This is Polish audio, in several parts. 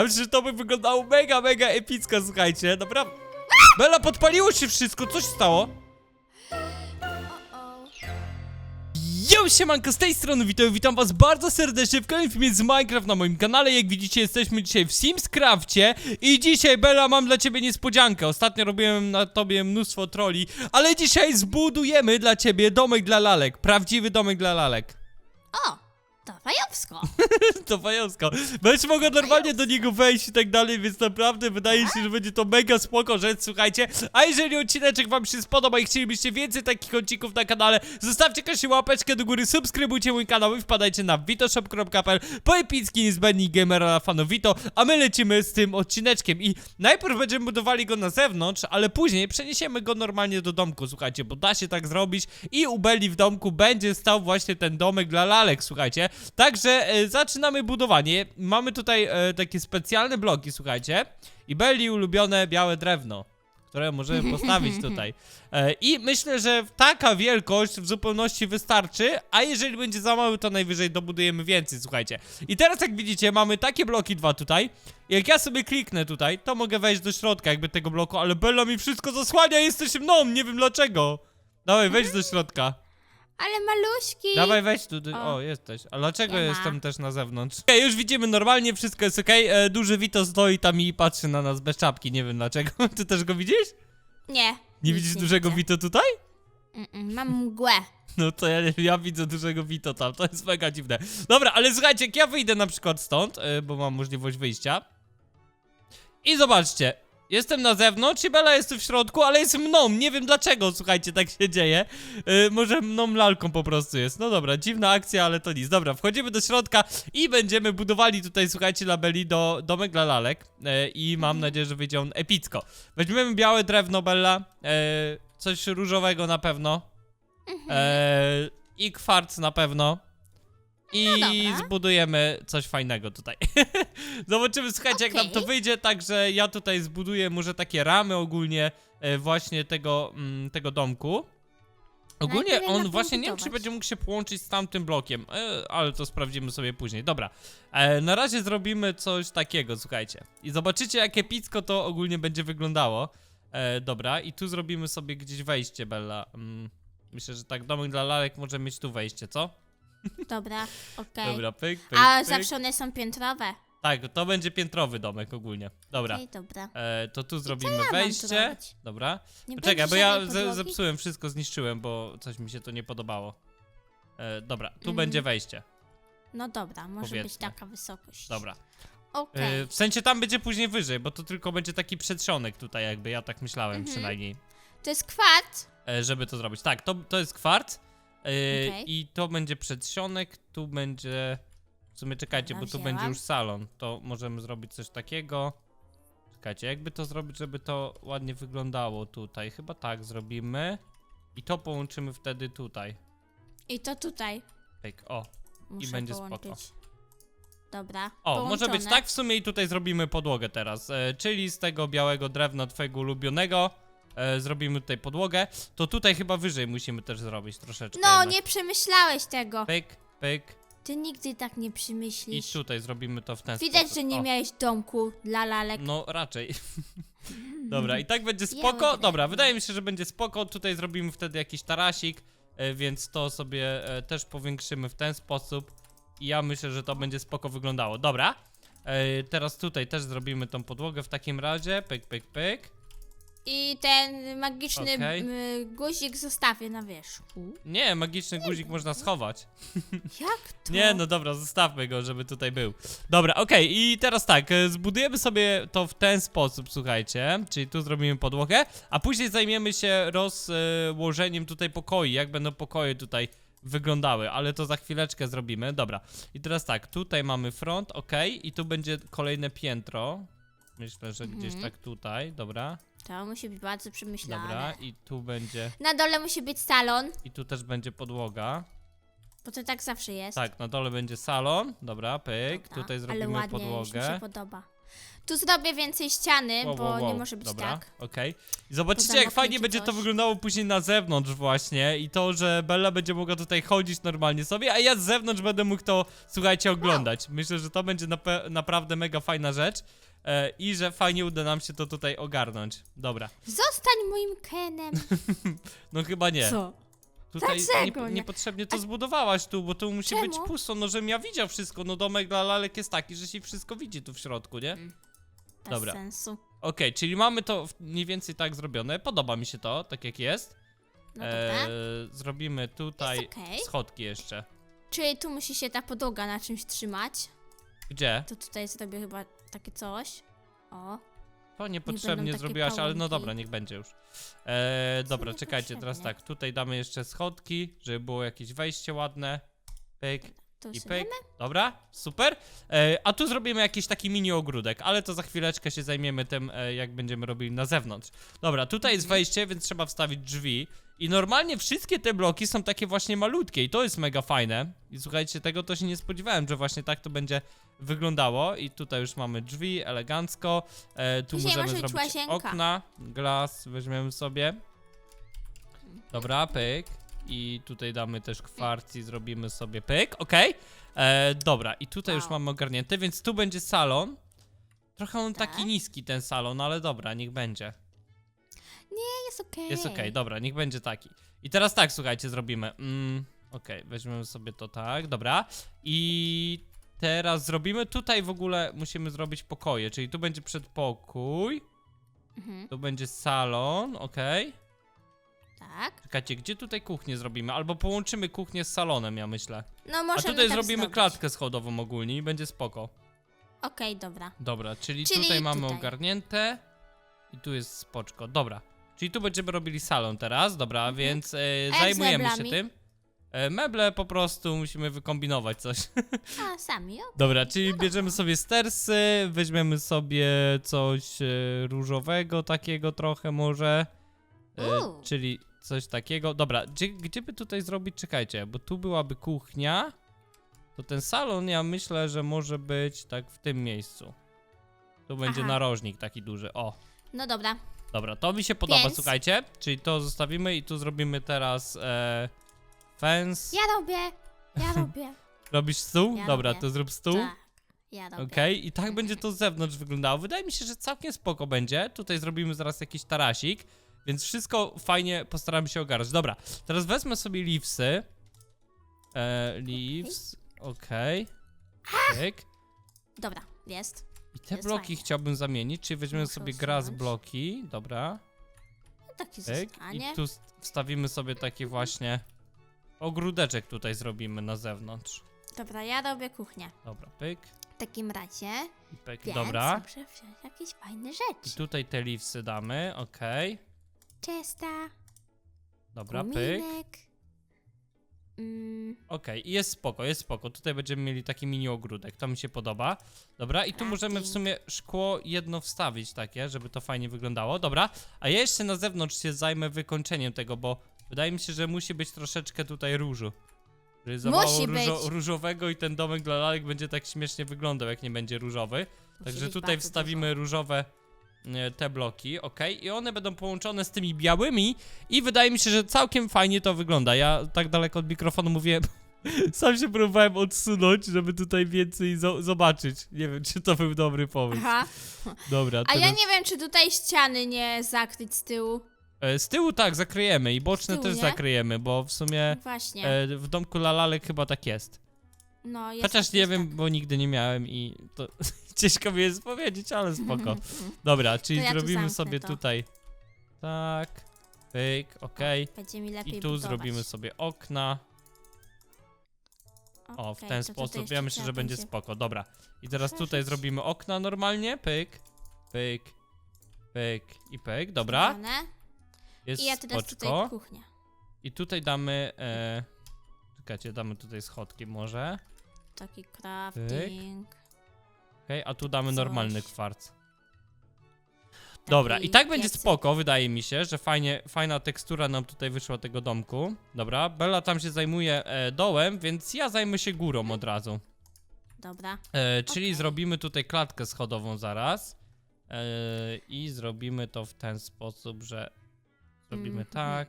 A myślę, że to by wyglądało mega, mega epicko, słuchajcie. Dobra. Bela, podpaliło się wszystko, co się stało? Yo, siemanko, z tej strony witam, witam was bardzo serdecznie w kolejnym filmie z Minecraft na moim kanale. Jak widzicie, jesteśmy dzisiaj w Simscrafcie i dzisiaj, Bella, mam dla ciebie niespodziankę. Ostatnio robiłem na tobie mnóstwo troli, ale dzisiaj zbudujemy dla ciebie domek dla lalek. Prawdziwy domek dla lalek. O, to fajowsko. To fajowsko. Będziesz mogła normalnie do niego wejść i tak dalej, więc naprawdę wydaje się, że będzie to mega spoko rzecz, słuchajcie. A jeżeli odcineczek wam się spodoba i chcielibyście więcej takich odcinków na kanale, zostawcie koniecznie łapeczkę do góry, subskrybujcie mój kanał i wpadajcie na vitoshop.pl po epicki niezbędni gamera fanowito, a my lecimy z tym odcineczkiem i najpierw będziemy budowali go na zewnątrz, ale później przeniesiemy go normalnie do domku, słuchajcie, bo da się tak zrobić i u Belli w domku będzie stał właśnie ten domek dla lalek, słuchajcie. Także e, zaczynamy budowanie. Mamy tutaj e, takie specjalne bloki, słuchajcie. I Belli ulubione białe drewno, które możemy postawić tutaj. E, I myślę, że taka wielkość w zupełności wystarczy, a jeżeli będzie za mały, to najwyżej dobudujemy więcej, słuchajcie. I teraz jak widzicie, mamy takie bloki dwa tutaj. Jak ja sobie kliknę tutaj, to mogę wejść do środka jakby tego bloku, ale Bella mi wszystko zasłania, jesteś mną, nie wiem dlaczego. Dawaj, wejdź do środka. Ale maluśki. Dawaj, weź tu. tu- O, O. jesteś. A dlaczego Nie ma. jestem też na zewnątrz? Okej, już widzimy normalnie, wszystko jest okej. E, Duży Vito stoi tam i patrzy na nas bez czapki, nie wiem dlaczego. Ty też go widzisz? Nie. Nie nic widzisz dużego widzę. Vito tutaj? Mm-mm, Mam mgłę. No to ja, ja widzę dużego Vito tam, to jest mega dziwne. Dobra, ale słuchajcie, jak ja wyjdę na przykład stąd, e, bo mam możliwość wyjścia. I zobaczcie, jestem na zewnątrz i Bella jest w środku, ale jest mną, nie wiem dlaczego, słuchajcie, tak się dzieje. E, może mną lalką po prostu jest. No dobra, dziwna akcja, ale to nic. Dobra, wchodzimy do środka i będziemy budowali tutaj, słuchajcie, dla Belli do domek dla lalek. E, I mam nadzieję, że wyjdzie on epicko. Weźmiemy białe drewno, Bella, e, coś różowego na pewno. Eee, I kwarc na pewno. I No dobra. zbudujemy coś fajnego tutaj. Zobaczymy, słuchajcie, jak nam to Okej. wyjdzie. Także ja tutaj zbuduję może takie ramy ogólnie e, właśnie tego, mm, tego domku. Ogólnie Najpierw on właśnie nie wiem, czy budować. będzie mógł się połączyć z tamtym blokiem, e, ale to sprawdzimy sobie później. Dobra, e, na razie zrobimy coś takiego, słuchajcie. I zobaczycie, jak epicko to ogólnie będzie wyglądało. E, dobra, i tu zrobimy sobie gdzieś wejście, Bella. Mm, myślę, że tak domek dla lalek może mieć tu wejście, co? Dobra, okej. Dobra, pyk, pyk, A pyk. zawsze one są piętrowe. Tak, to będzie piętrowy domek ogólnie. Dobra, Okej, dobra. e, to tu zrobimy mam tu wejście. robić? Dobra. Nie będzie bo ja żadnej ze, podłogi? zepsułem wszystko, zniszczyłem, bo coś mi się to nie podobało. E, dobra, tu Mm. będzie wejście. No dobra, może być Powiedzmy. taka wysokość. Dobra. Okej. E, w sensie tam będzie później wyżej, bo to tylko będzie taki przedsionek tutaj, jakby ja tak myślałem Mhm. przynajmniej, To jest kwarc. e, żeby to zrobić. Tak, to, to jest kwarc. Okej. I to będzie przedsionek, tu będzie. W sumie czekajcie, Dobra, bo tu wzięłam. będzie już salon. To możemy zrobić coś takiego. Czekajcie, jakby to zrobić, żeby to ładnie wyglądało tutaj. Chyba tak zrobimy. I to połączymy wtedy tutaj. I to tutaj. Pyk, o. Muszę będzie połączyć. spoko. Dobra. O, może być połączone. tak w sumie i tutaj zrobimy podłogę teraz. E, czyli z tego białego drewna twojego ulubionego e, zrobimy tutaj podłogę. To tutaj chyba wyżej musimy też zrobić troszeczkę. No, jednak. nie przemyślałeś tego. Pyk, pyk. Ty nigdy tak nie I przemyślisz. tutaj zrobimy to w ten Widać, sposób. że nie O. miałeś domku dla lalek. No raczej. Dobra, i tak będzie spoko. Dobra, wydaje mi się, że będzie spoko. Tutaj zrobimy wtedy jakiś tarasik, e, więc to sobie e, też powiększymy w ten sposób. I ja myślę, że to będzie spoko wyglądało. Dobra. E, Teraz tutaj też zrobimy tą podłogę w takim razie. Pyk, pyk, pyk. I ten magiczny Okej. m, guzik zostawię na wierzchu. Nie, magiczny guzik można schować. Jak to? Nie, no dobra, zostawmy go, żeby tutaj był. Dobra, okej, i teraz tak, e, zbudujemy sobie to w ten sposób, słuchajcie, czyli tu zrobimy podłogę, a później zajmiemy się rozłożeniem tutaj pokoi, jak będą pokoje tutaj wyglądały, ale to za chwileczkę zrobimy, dobra. I teraz tak, tutaj mamy front, okej, i tu będzie kolejne piętro. Myślę, że gdzieś Mhm. tak tutaj, dobra, To musi być bardzo przemyślane. dobra, i tu będzie, Na dole musi być salon, i tu też będzie podłoga. bo to tak zawsze jest. Tak, na dole będzie salon, dobra, pyk, Dobra, tutaj ale zrobimy ładnie, Już mi podłogę. się podoba. Tu zrobię więcej ściany, Wow, bo wow, wow. nie może być Dobra, tak. okej. I zobaczycie, jak fajnie będzie to coś. wyglądało później na zewnątrz właśnie i to, że Bella będzie mogła tutaj chodzić normalnie sobie, a ja z zewnątrz będę mógł to, słuchajcie, oglądać. Myślę, że to będzie nape- naprawdę mega fajna rzecz e, i że fajnie uda nam się to tutaj ogarnąć. Dobra, Zostań moim Kenem. no chyba nie. Co? Tutaj Dlaczego nie, nie? niepotrzebnie to zbudowałaś tu, bo tu musi być Czemu? pusto, no żebym ja widział wszystko, no domek dla lalek jest taki, że się wszystko widzi tu w środku, nie? Bez Dobra. sensu. Okej, czyli mamy to w- mniej więcej tak zrobione, podoba mi się to, tak jak jest. No dobra. Eee, zrobimy tutaj Jest okej. schodki jeszcze. Czyli tu musi się ta podłoga na czymś trzymać. Gdzie? To tutaj zrobię chyba takie coś. O. To niepotrzebnie zrobiłaś, ale no dobra, niech będzie już. Eee, dobra, czekajcie, teraz tak, tutaj damy jeszcze schodki, żeby było jakieś wejście ładne. Pyk To i pyk. Dobra, super. Eee, a tu zrobimy jakiś taki mini ogródek, ale to za chwileczkę się zajmiemy tym, e, jak będziemy robili na zewnątrz. Dobra, tutaj jest Mhm. wejście, więc trzeba wstawić drzwi. I normalnie wszystkie te bloki są takie właśnie malutkie i to jest mega fajne. I słuchajcie, tego to się nie spodziewałem, że właśnie tak to będzie wyglądało. I tutaj już mamy drzwi, elegancko. E, tu Później możemy może być zrobić łazienka. okna, glas weźmiemy sobie. Dobra, pyk. I tutaj damy też kwarc i zrobimy sobie pyk, okej. E, Dobra, i tutaj już Wow. mamy ogarnięte, więc tu będzie salon. Trochę on taki Tak. niski ten salon, ale dobra, niech będzie. Jest okej. Jest okej, dobra, niech będzie taki. I teraz tak, słuchajcie, zrobimy. Mm, okej, weźmiemy sobie to tak, dobra. I teraz zrobimy tutaj w ogóle, musimy zrobić pokoje, czyli tu będzie przedpokój, Mhm, tu będzie salon, okej. tak. Czekajcie, gdzie tutaj kuchnię zrobimy? Albo połączymy kuchnię z salonem, ja myślę. No A możemy tutaj tak zrobimy zrobić. klatkę schodową ogólnie i będzie spoko. Okej, dobra. Dobra, czyli, Czyli tutaj mamy tutaj. ogarnięte i tu jest spoczko. Dobra, czyli tu będziemy robili salon teraz, dobra, więc e, Mhm. Jak z zajmujemy się meblami? tym. E, meble po prostu musimy wykombinować coś. A, sami, o. Dobra, czyli No bierzemy sobie stersy, weźmiemy sobie coś e, różowego takiego trochę może. E, Uuu. czyli coś takiego. Dobra, gdzie, gdzie by tutaj zrobić? Czekajcie, bo tu byłaby kuchnia. To ten salon ja myślę, że może być tak w tym miejscu. Tu będzie Aha. narożnik taki duży. O, No dobra. dobra, to mi się podoba, Więc? słuchajcie. Czyli to zostawimy i tu zrobimy teraz e, fence. Ja robię. Ja robię. Robisz stół? Ja dobra, robię. to zrób stół. Tak. Ja robię. Okej, i tak będzie to z zewnątrz wyglądało. Wydaje mi się, że całkiem spoko będzie. Tutaj zrobimy zaraz jakiś tarasik, więc wszystko fajnie postaramy się ogarnąć. Dobra, teraz wezmę sobie leavesy. E, leaves, okej. Pyk. Dobra, jest. Te bloki chciałbym zamienić, czyli weźmiemy Muszę sobie usunąć. bloki. Dobra, No taki pyk. zostanie. I tu st- wstawimy sobie taki właśnie ogródeczek tutaj zrobimy na zewnątrz. Dobra, ja robię kuchnię. Dobra, pyk. W takim razie, I pyk. więc Dobra. muszę wziąć jakieś fajne I rzeczy. tutaj te leavesy damy, okej. Czysta, Dobra, pyk. kominek. Mm, Okej, i jest spoko, jest spoko. Tutaj będziemy mieli taki mini ogródek, to mi się podoba. Dobra, i tu możemy w sumie szkło jedno wstawić takie, żeby to fajnie wyglądało. Dobra, a ja jeszcze na zewnątrz się zajmę wykończeniem tego, bo wydaje mi się, że musi być troszeczkę tutaj różu. Za Musi mało różo, różowego i ten domek dla lalek będzie tak śmiesznie wyglądał, jak nie będzie różowy. musi Także tutaj wstawimy różowe e, te bloki, ok? I one będą połączone z tymi białymi i wydaje mi się, że całkiem fajnie to wygląda. Ja tak daleko od mikrofonu mówię, sam się próbowałem odsunąć, żeby tutaj więcej zo- zobaczyć. Nie wiem, czy to był dobry pomysł. Aha. Dobra, A teraz... ja nie wiem, czy tutaj ściany nie zakryć z tyłu. E, Z tyłu tak, zakryjemy i boczne tyłu, też nie? zakryjemy, bo w sumie Właśnie. e, w domku dla lalek chyba tak jest. No, jest Chociaż nie wiem, tak. bo nigdy nie miałem i to ciężko mi jest powiedzieć, ale spoko. Dobra, czyli ja tu zrobimy zamknę sobie to. tutaj tak, pyk, okej. Będzie mi lepiej I tu budować. zrobimy sobie okna. O, w Okej, ten to tutaj sposób. jeszcze Ja myślę, trzeba że będzie spoko. Dobra. I teraz tutaj przeżyć. zrobimy okna normalnie. Pyk, pyk, pyk i pyk. Dobra. zrobione. Jest I ja teraz spoczko. tutaj kuchnię. I tutaj damy. E... Czekajcie, damy tutaj schodki może. Taki crafting. Okej, a tu damy Coś. normalny kwarc. Dobra, i tak będzie piecyk. spoko, wydaje mi się, że fajnie, fajna tekstura nam tutaj wyszła tego domku. Dobra, Bella tam się zajmuje e, dołem, więc ja zajmę się górą od razu. dobra. E, czyli Okej. zrobimy tutaj klatkę schodową zaraz. E, I zrobimy to w ten sposób, że zrobimy Mhm. tak.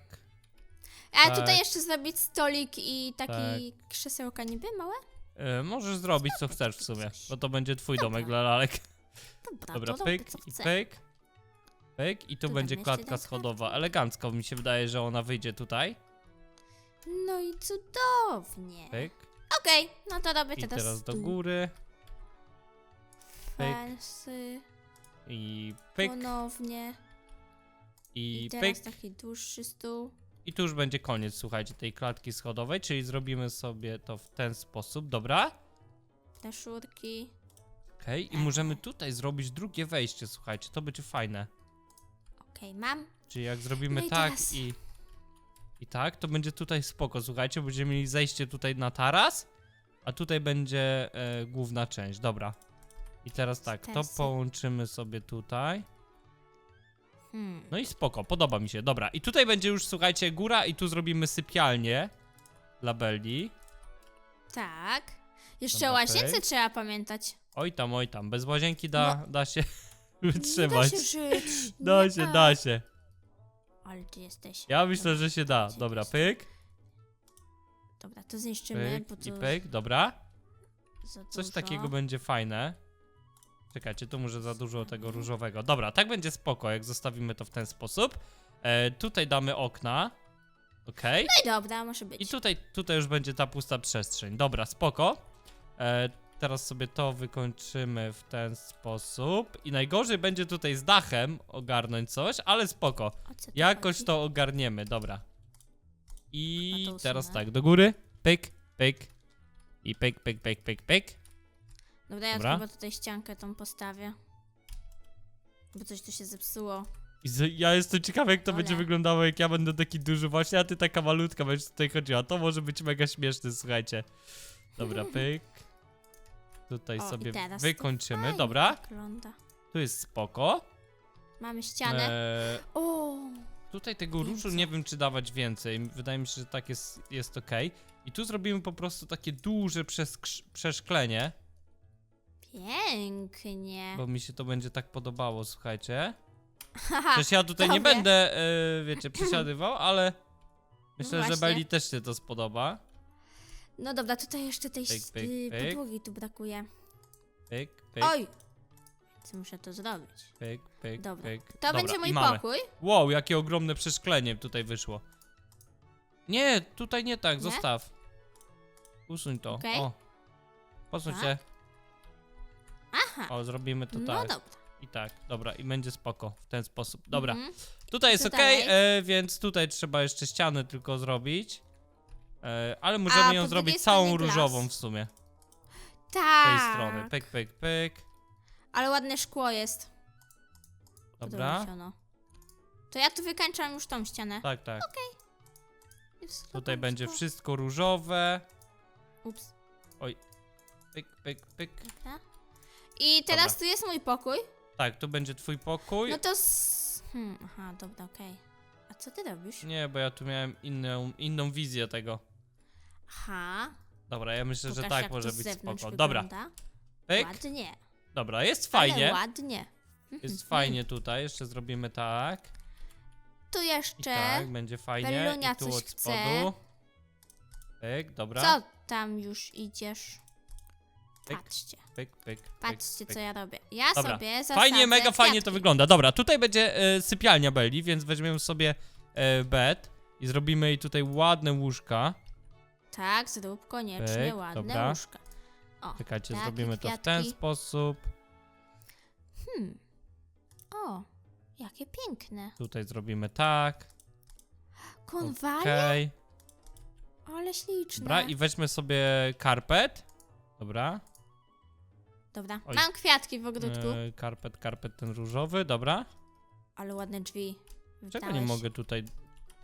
A Tak. tutaj jeszcze zrobić stolik i taki krzesełka niby małe? E, możesz zrobić co chcesz w sumie, bo to będzie twój Dobra. domek dla lalek. Dobra, Dobra, to pyk robię co i chcę. pyk. Pyk i tu będzie jeszcze klatka schodowa. Elegancko mi się wydaje, że ona wyjdzie tutaj. No i cudownie. Pyk. Okej, no to robię I teraz, teraz do tu góry. pyk. I pyk. ponownie. I, I teraz pyk. taki dłuższy stół. I tu już będzie koniec, słuchajcie, tej klatki schodowej, czyli zrobimy sobie to w ten sposób, dobra? Te szurki. Okej, i możemy tutaj zrobić drugie wejście, słuchajcie, to będzie fajne. Okej, mam. Czyli jak zrobimy No i tak teraz- i... I tak, to będzie tutaj spoko, słuchajcie, będziemy mieli zejście tutaj na taras, a tutaj będzie e, główna część, dobra. I teraz tak, to Stairsy. połączymy sobie tutaj. Hmm. No i spoko, podoba mi się, dobra. I tutaj będzie już, słuchajcie, góra i tu zrobimy sypialnię dla Belli. Tak. Jeszcze Dobra, o łazience trzeba pamiętać. Oj tam, oj tam, bez łazienki da, da się Nie da wytrzymać. się żyć. Da nie się, da się. Ale ty jesteś. Ja myślę, że się da. Dobra, pyk, Dobra, to zniszczymy, bo pyk i to pyk, dobra. za Coś takiego będzie fajne. Czekajcie, tu może za dużo tego różowego. Dobra, tak będzie spoko, jak zostawimy to w ten sposób. E, tutaj damy okna. Okej. No i dobra, może być. I tutaj, tutaj już będzie ta pusta przestrzeń. Dobra, spoko. E, teraz sobie to wykończymy w ten sposób. I najgorzej będzie tutaj z dachem ogarnąć coś, ale spoko. O co tu Jakoś chodzi? to ogarniemy, dobra. A I teraz tak, do góry. Pyk, pyk. I pyk, pyk, pyk, pyk, pyk. Dobra, ja Dobra. chyba tutaj ściankę tą postawię. Bo coś tu się zepsuło. I z, ja jestem ciekawy, jak to Ole. będzie wyglądało, jak ja będę taki duży właśnie, a ty taka malutka będziesz tutaj chodziła. To może być mega śmieszne, słuchajcie. Dobra, pyk. Tutaj O, i sobie teraz to wykończymy, fajnie dobra. Wygląda. Tu jest spoko. Mamy ścianę. Eee, O, tutaj tego różu nie wiem, czy dawać więcej. Wydaje mi się, że tak jest, jest ok. I tu zrobimy po prostu takie duże przeskrz- przeszklenie, pięknie. bo mi się to będzie tak podobało, słuchajcie. Haha, Przecież ja tutaj nie będę, e, wiecie, przesiadywał, ale myślę, że właśnie. Belli też się to spodoba. No dobra, tutaj jeszcze tej Pyk, pyk, pyk. podłogi tu brakuje. Pyk, pyk, Oj! Więc muszę to zrobić. pyk, pyk, Dobra. pyk. To Dobra, będzie i mój mamy. pokój. Wow, jakie ogromne przeszklenie tutaj wyszło. Nie, tutaj nie tak, Nie? zostaw. Usuń to. Okej. O. Posuń Tak. się. Aha. O, zrobimy to No tak. dobra. I tak, dobra, i będzie spoko w ten sposób. Dobra, Mhm. tutaj jest ok, e, więc tutaj trzeba jeszcze ścianę tylko zrobić. E, ale możemy ją zrobić całą stronie glas. różową w sumie. Z Tak. tej strony. Pyk, pyk, pyk. Ale ładne szkło jest. Dobra. To ja tu wykańczam już tą ścianę. Tak, tak. I Tutaj będzie szkło. wszystko różowe. Ups. Pyk, pyk, pyk. Dobra. I teraz tu jest mój pokój. Tak, tu będzie twój pokój. No to s... Hmm, aha, dobra, okej. A co ty robisz? Nie, bo ja tu miałem inną, inną wizję tego. Aha. Dobra, ja myślę, że Pokaż, tak jak może to z być zewnątrz spoko. Dobra, wygląda. pyk. Ładnie. Dobra, jest Ale fajnie. ładnie. Jest fajnie tutaj, jeszcze zrobimy tak. Tu I jeszcze. tak, będzie fajnie. I tu coś od chce. spodu. Pyk, dobra. Co tam już idziesz? Pyk, Patrzcie. Pyk, pyk, pyk, Patrzcie, pyk. co ja robię. Ja Dobra. sobie zasadzę Fajnie, mega fajnie to kwiatki. wygląda. Dobra, tutaj będzie e, sypialnia Belli, więc weźmiemy sobie e, bed i zrobimy jej tutaj ładne łóżka. Tak, zrób koniecznie Pyk, ładne dobra. łóżka. O, Czekajcie, takie zrobimy to w ten kwiatki. sposób. Hmm. O, jakie piękne. Tutaj zrobimy tak. Konwalie? Okej. Ale śliczne. Dobra, i weźmy sobie karpet. Dobra. Dobra, Oj. mam kwiatki w ogródku. E, karpet, karpet ten różowy, dobra. Ale ładne drzwi. Czego nie wdałeś. mogę tutaj...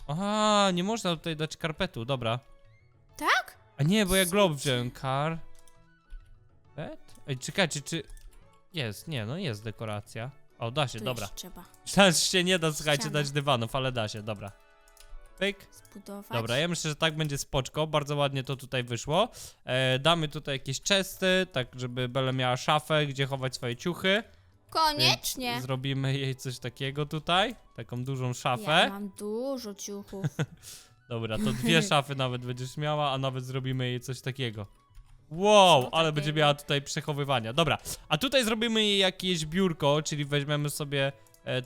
Aha, nie można tutaj dać karpetu, dobra. Tak? A nie, bo ja glob wziąłem. Kar... Pet? Ej, czekajcie, czy... Jest, nie, no jest dekoracja. O, da się, Tu dobra. jeszcze trzeba. Się nie da, słuchajcie, Ściana. dać dywanów, ale da się, dobra. Pyk. zbudować. Dobra, ja myślę, że tak będzie spoczko, bardzo ładnie to tutaj wyszło. E, damy tutaj jakieś chesty, tak żeby Bella miała szafę, gdzie chować swoje ciuchy. Koniecznie. Więc zrobimy jej coś takiego tutaj, taką dużą szafę. Ja mam dużo ciuchów. Dobra, to dwie szafy nawet będziesz miała, a nawet zrobimy jej coś takiego. Wow, Co ale takiego? będzie miała tutaj przechowywania. Dobra, a tutaj zrobimy jej jakieś biurko, czyli weźmiemy sobie e,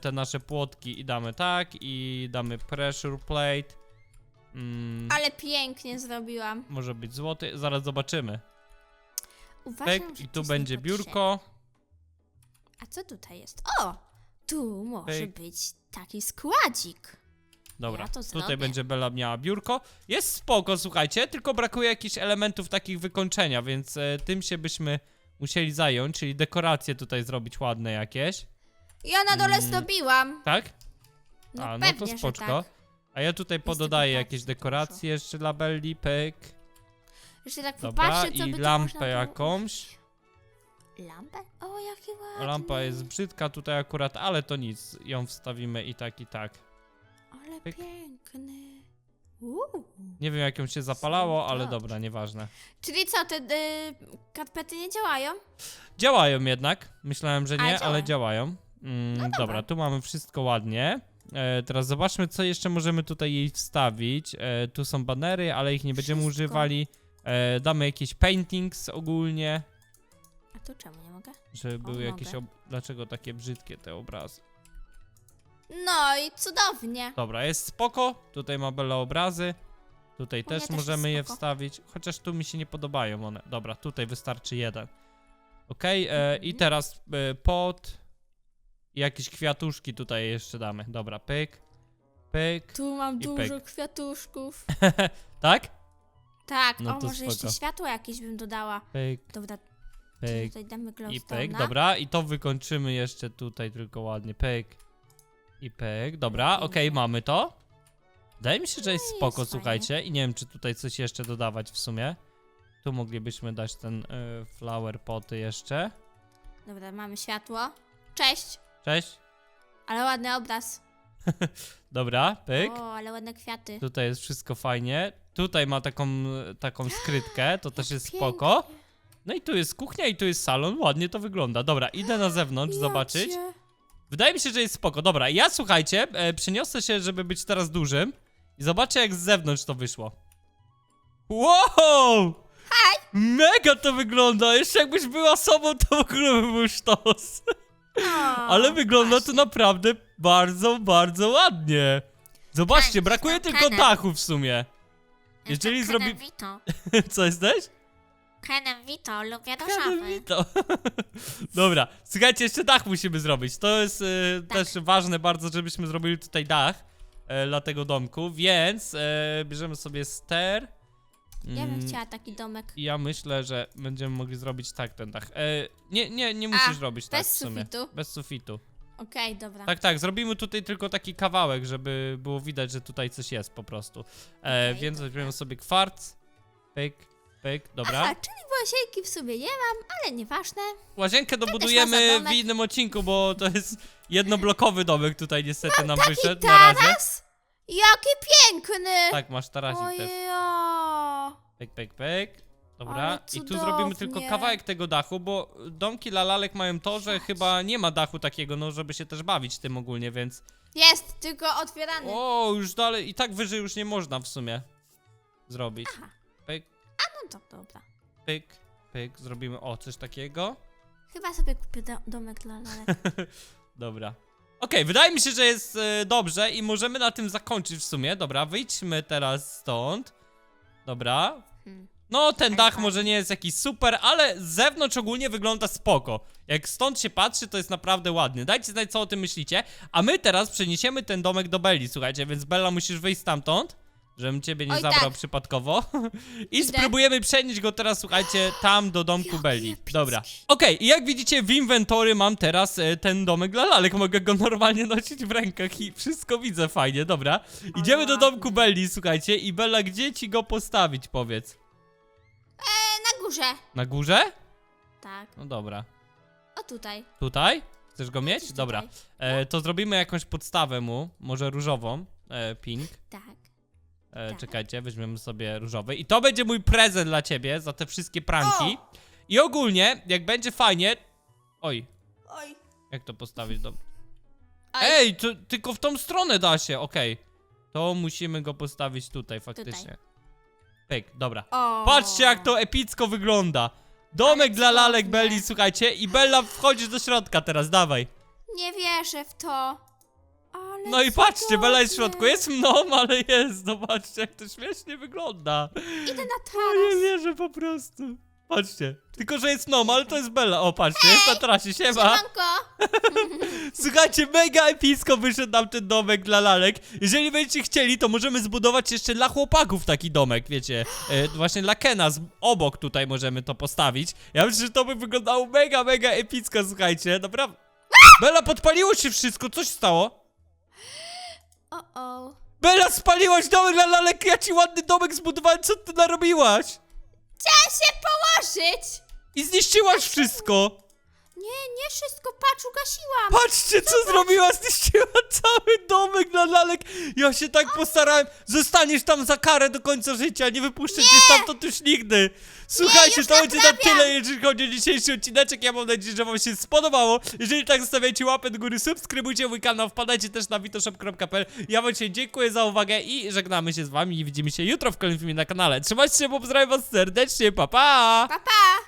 te nasze płotki i damy tak, i damy pressure plate. Mm, Ale pięknie zrobiłam. może być złoty, zaraz zobaczymy. Uważam, Pek, że i tu będzie niepotrzebne. biurko. A co tutaj jest? O! Tu może Pyk. być taki składzik. Dobra, Ja to tutaj zrobię. będzie Bella miała biurko. Jest spoko, słuchajcie, tylko brakuje jakichś elementów takich wykończenia, więc e, tym się byśmy musieli zająć, czyli dekoracje tutaj zrobić ładne jakieś. Ja na dole Mm. zdobiłam. Tak? No A, no pewnie, to że spoczko. tak. A ja tutaj pododaję jakieś dużo. dekoracje jeszcze dla Belli, pyk. Jeszcze tak Dobra, popatrzę, co i by tu lampę można było jakąś. Lampę? O, jaki ładny. Lampa jest brzydka tutaj akurat, ale to nic, ją wstawimy i tak, i tak. Ale pyk. piękny. Uuu. Nie wiem jak ją się zapalało, ale dobra, nieważne. Czyli co, te y, karpety nie działają? Działają jednak. Myślałem, że A, nie, ale działają. Mm, No dobra. dobra, tu mamy wszystko ładnie. E, teraz zobaczmy, co jeszcze możemy tutaj jej wstawić. E, tu są banery, ale ich nie będziemy Wszystko. używali. E, damy jakieś paintings ogólnie, A tu czemu nie mogę? żeby były jakieś. mogę. Ob... Dlaczego takie brzydkie te obrazy? No i cudownie. Dobra, jest spoko. Tutaj ma Bella obrazy. Tutaj też też możemy je spoko. wstawić. Chociaż tu mi się nie podobają one. Dobra, tutaj wystarczy jeden. Okej, e, i teraz e, pot. I jakieś kwiatuszki tutaj jeszcze damy. Dobra, pyk. Pyk. Tu mam I dużo pyk. kwiatuszków. Tak? Tak, No o, to może jeszcze spoko. światło jakieś bym dodała. Pyk, Dobra, pyk. tutaj damy I glowstone'a. pyk, dobra. I to wykończymy jeszcze tutaj tylko ładnie. Pyk. I pyk. Dobra, Pięknie. okej, mamy to. Wydaje mi się, że jest No i spoko, jest słuchajcie. I nie wiem, czy tutaj coś jeszcze dodawać w sumie. Tu moglibyśmy dać ten y, flower poty jeszcze. Dobra, mamy światło. Cześć, Cześć. ale ładny obraz. Dobra, pyk. O, ale ładne kwiaty. Tutaj jest wszystko fajnie. Tutaj ma taką, taką skrytkę, to też jest spoko. pięknie. No i tu jest kuchnia i tu jest salon, ładnie to wygląda. Dobra, idę na zewnątrz zobaczyć. Wydaje mi się, że jest spoko. Dobra, ja słuchajcie, e, przeniosę się, żeby być teraz dużym i zobaczę jak z zewnątrz to wyszło. Wow! Mega to wygląda! Jeszcze jakbyś była sobą, to w ogóle by był sztos. O, Ale wygląda to naprawdę bardzo, bardzo ładnie. Zobaczcie, Tak, brakuje jestem tylko Kenem. dachu w sumie. Jestem jeżeli Kenem zrobi- Vito. Co jesteś? Kenem Vito, lubię do szafy. Vito. Dobra, słuchajcie, jeszcze dach musimy zrobić. To jest e, Tak. też ważne bardzo, żebyśmy zrobili tutaj dach e, dla tego domku, więc e, bierzemy sobie ster. Ja bym Mm, chciała taki domek. Ja myślę, że będziemy mogli zrobić tak ten dach. E, nie, nie, nie musisz robić tak bez w sumie. sufitu? Bez sufitu. Okej, dobra. Tak, tak, zrobimy tutaj tylko taki kawałek, żeby było widać, że tutaj coś jest po prostu. E, Okej, więc dobra. weźmiemy sobie kwarc. Pyk, pyk, dobra. Aha, czyli łasienki w sumie nie mam, ale nieważne. Łazienkę dobudujemy w domek? innym odcinku, bo to jest jednoblokowy domek tutaj niestety nam Taki wyszedł na razie. taras? Jaki piękny! Tak, masz tarasik też. Pyk, pyk, pyk. Dobra, Ale i tu zrobimy tylko cudownie. kawałek tego dachu, bo domki dla lalek mają to, że chyba nie ma dachu takiego, no żeby się też bawić tym ogólnie, więc... Jest, tylko otwierany. O, już dalej, i tak wyżej już nie można w sumie zrobić. Aha. Pyk, No to dobra. pyk, pyk, zrobimy, o, coś takiego. Chyba sobie kupię do domek dla lalek. Dobra. Okej, wydaje mi się, że jest e, dobrze i możemy na tym zakończyć w sumie. Dobra, wyjdźmy teraz stąd. Dobra. Hmm. No, ten dach fajnie. może nie jest jakiś super, ale z zewnątrz ogólnie wygląda spoko. Jak stąd się patrzy, to jest naprawdę ładny. Dajcie znać, co o tym myślicie. A my teraz przeniesiemy ten domek do Belli, słuchajcie, więc Bella musisz wyjść stamtąd, żebym ciebie nie Oj, zabrał tak. przypadkowo. I Idę. spróbujemy przenieść go teraz, słuchajcie, tam do domku Belli. Dobra. Okej, i jak widzicie w inwentory mam teraz e, ten domek dla lalek. Mogę go normalnie nosić w rękach i wszystko widzę fajnie, dobra. Idziemy do domku Belli, słuchajcie. I Bella, gdzie ci go postawić, powiedz? E, na górze. Na górze? Tak. No dobra. O tutaj. Tutaj? Chcesz go mieć? Dobra. E, to zrobimy jakąś podstawę mu, może różową, e, pink. Tak. E, Tak. czekajcie, weźmiemy sobie różowy. I to będzie mój prezent dla ciebie za te wszystkie pranki. I ogólnie, jak będzie fajnie... Oj, Oj. jak to postawić? Do... Ej, to tylko w tą stronę da się, okej. To musimy go postawić tutaj faktycznie. Pyk, dobra. O. Patrzcie jak to epicko wygląda. Domek dla lalek. Belli, słuchajcie. I Bella wchodzisz do środka teraz, dawaj. Nie wierzę w to. Ale No i patrzcie, Bella jest w środku. Jest mną, ale jest. Zobaczcie jak to śmiesznie wygląda. Idę na No nie taras. wierzę po prostu. Patrzcie. Tylko, że jest mną, ale to jest Bella. O, patrzcie, jest na trasie, siema. Siemanko. Słuchajcie, mega epicko wyszedł nam ten domek dla lalek. Jeżeli będziecie chcieli, to możemy zbudować jeszcze dla chłopaków taki domek, wiecie. E, właśnie dla Kena, z, obok tutaj możemy to postawić. Ja myślę, że to by wyglądało mega, mega epicko, słuchajcie. Naprawdę. Bella, podpaliło się wszystko, coś stało? O, o. Bella, spaliłaś domek dla lalek, ja ci ładny domek zbudowałem, co ty narobiłaś? Chciałam się położyć. I zniszczyłaś wszystko. Nie, nie wszystko. Patrz, ugasiłam. Patrzcie, co zrobiła, zniszczyła cały domek dla lalek. Ja się tak postarałem. Zostaniesz tam za karę do końca życia, nie wypuszczę cię stamtąd już nigdy. Słuchajcie, już to będzie na tyle, jeżeli chodzi o dzisiejszy odcineczek. Ja mam nadzieję, że wam się spodobało. Jeżeli tak, zostawiajcie łapę do góry, subskrybujcie mój kanał, wpadajcie też na witoshop.pl. Ja wam dzisiaj dziękuję za uwagę i żegnamy się z wami i widzimy się jutro w kolejnym filmie na kanale. Trzymajcie się, bo pozdrawiam was serdecznie, pa pa! Pa, pa.